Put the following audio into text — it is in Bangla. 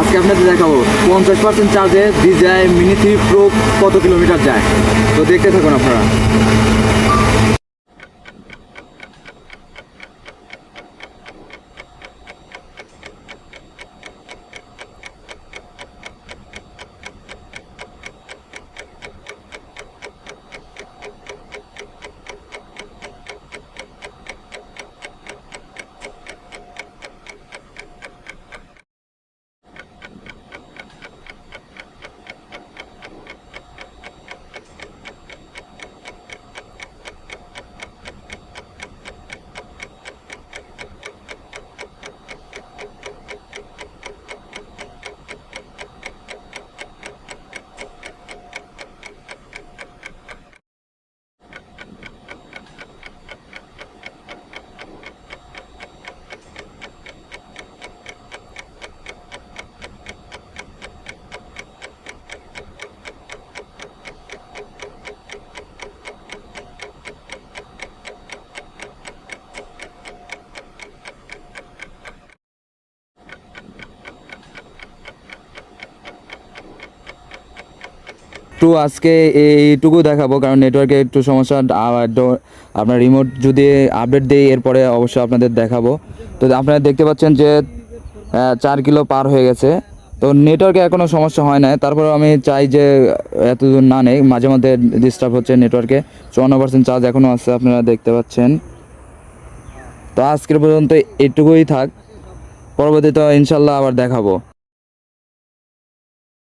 আজকে আপনাদের দেখাবো। পঞ্চাশ পার্সেন্ট চার্জে ডিজাই মিনি থ্রি প্রো কত কিলোমিটার যায়? তো দেখতে থাকুন আপনারা। একটু আজকে এইটুকু দেখাবো, কারণ নেটওয়ার্কে একটু সমস্যা। আপনার রিমোট যদি আপডেট দেই, এরপরে অবশ্যই আপনাদের দেখাবো। তো আপনারা দেখতে পাচ্ছেন যে চার কিলো পার হয়ে গেছে। তো নেটওয়ার্কে এখনও সমস্যা হয় না তারপরেও আমি চাই যে এত দূর না নেই। মাঝে মধ্যে ডিস্টার্ব হচ্ছে নেটওয়ার্কে চুয়ান্ন পার্সেন্ট চার্জ এখনও আছে, আপনারা দেখতে পাচ্ছেন। তো আজকের পর্যন্ত এটুকুই থাক। পরবর্তীতে ইনশাল্লাহ আবার দেখাবো।